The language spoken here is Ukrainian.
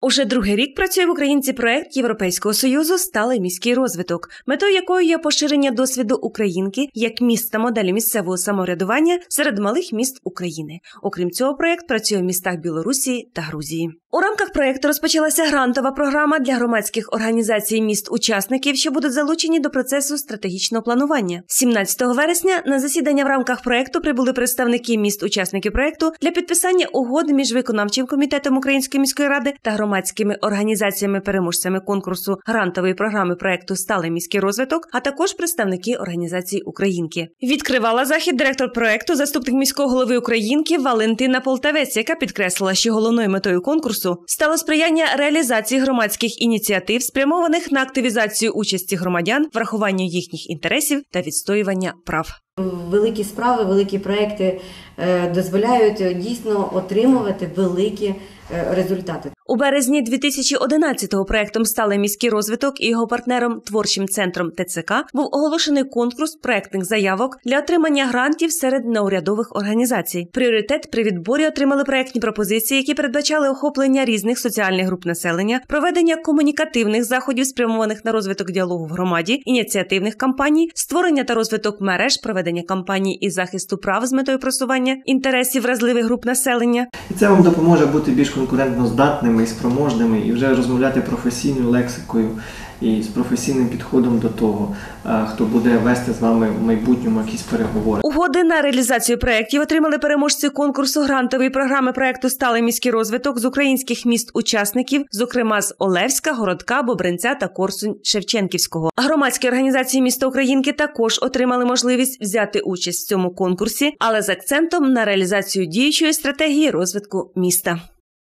Уже другий рік працює в Українці проект Європейського союзу Сталий міський розвиток, метою якої є поширення досвіду Українки як міста моделі місцевого самоврядування серед малих міст України. Окрім цього, проект працює в містах Білорусі та Грузії. У рамках проекту розпочалася грантова програма для громадських організацій міст-учасників, що будуть залучені до процесу стратегічного планування. 17 вересня на засідання в рамках проекту прибули представники міст-учасників проекту для підписання угоди між виконавчим комітетом Української міської ради та громадськими організаціями-переможцями конкурсу грантової програми проекту Сталий міський розвиток, а також представники організації Українки. Відкривала захід директор проекту, заступник міського голови Українки Валентина Полтавець, яка підкреслила, що головною метою конкурсу стало сприяння реалізації громадських ініціатив, спрямованих на активізацію участі громадян, врахування їхніх інтересів та відстоювання прав. Великі справи, великі проекти е, дозволяють е, дійсно отримувати великі результати. У березні 2011-го проектом «Сталий міський розвиток і його партнером творчим центром ТЦК був оголошений конкурс проектних заявок для отримання грантів серед неурядових організацій. Пріоритет при відборі отримали проектні пропозиції, які передбачали охоплення різних соціальних груп населення, проведення комунікативних заходів, спрямованих на розвиток діалогу в громаді, ініціативних кампаній, створення та розвиток мереж, проведення кампаній із захисту прав з метою просування інтересів вразливих груп населення. І це вам допоможе бути більш конкурентно здатними і спроможними, і вже розмовляти професійною лексикою і з професійним підходом до того, хто буде вести з вами в майбутньому якісь переговори. Угоди на реалізацію проєктів отримали переможці конкурсу грантової програми проєкту Сталий міський розвиток з українських міст-учасників, зокрема з Олевська, Городка, Бобринця та Корсунь Шевченківського. Громадські організації міста Українки також отримали можливість взяти участь в цьому конкурсі, але з акцентом на реалізацію діючої стратегії розвитку міста.